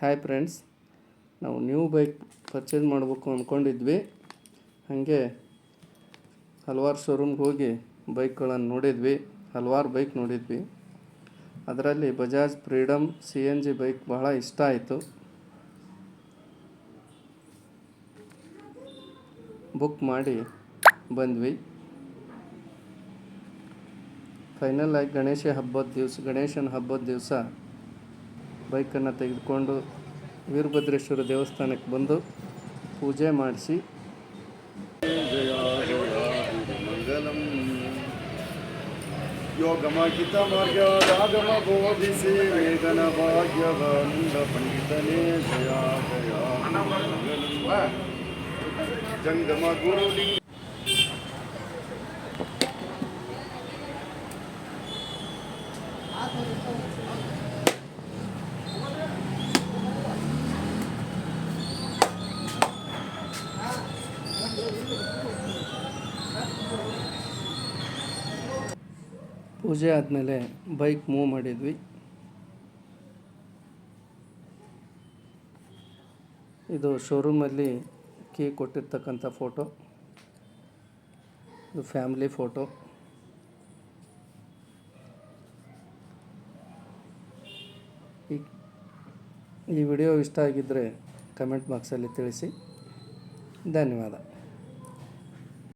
Hi friends ನಾವು new bike purchase ಮಾಡಬೇಕು ಅಂದ್ಕೊಂಡಿದ್ವಿ ಹಾಗೆ ಹಲವಾರು ಶೋರೂಮ್ಗೆ ಹೋಗಿ ಬೈಕ್ಗಳನ್ನು ನೋಡಿದ್ವಿ. ಹಲವಾರು ಬೈಕ್ ನೋಡಿದ್ವಿ. ಅದರಲ್ಲಿ Bajaj Freedom C N G bike ಬಹಳ ಇಷ್ಟ ಆಯಿತು. ಬುಕ್ ಮಾಡಿ ಬಂದ್ವಿ. ಫೈನಲ್ ಆಗಿ ಗಣೇಶ ಹಬ್ಬದ ದಿವಸ, ಗಣೇಶನ ಹಬ್ಬದ ದಿವಸ ಬೈಕನ್ನು ತೆಗೆದುಕೊಂಡು ವೀರಭದ್ರೇಶ್ವರ ದೇವಸ್ಥಾನಕ್ಕೆ ಬಂದು ಪೂಜೆ ಮಾಡಿಸಿ. ಮಂಗಲಂ ಯೋಗಮಹಿತ ಮಾರ್ಗದಾಗಮ ಬೋಧಿಸಿ ವೇಗನ ಭಾಗ್ಯವಂದ ಪಂಡಿತನೇ ಜಯ ಜಯ. ಜಂಗಮ ಗುರುಲಿಂಗ ಪೂಜೆ ಆದಮೇಲೆ ಬೈಕ್ ಮೂವ್ ಮಾಡಿದ್ವಿ. ಇದು ಶೋರೂಮಲ್ಲಿ ಕೀ ಕೊಟ್ಟಿರ್ತಕ್ಕಂಥ ಫೋಟೋ ಇದು ಫ್ಯಾಮ್ಲಿ ಫೋಟೋ ಈ ಈ ವಿಡಿಯೋ ಇಷ್ಟ ಆಗಿದ್ದರೆ ಕಮೆಂಟ್ ಬಾಕ್ಸಲ್ಲಿ ತಿಳಿಸಿ. ಧನ್ಯವಾದ.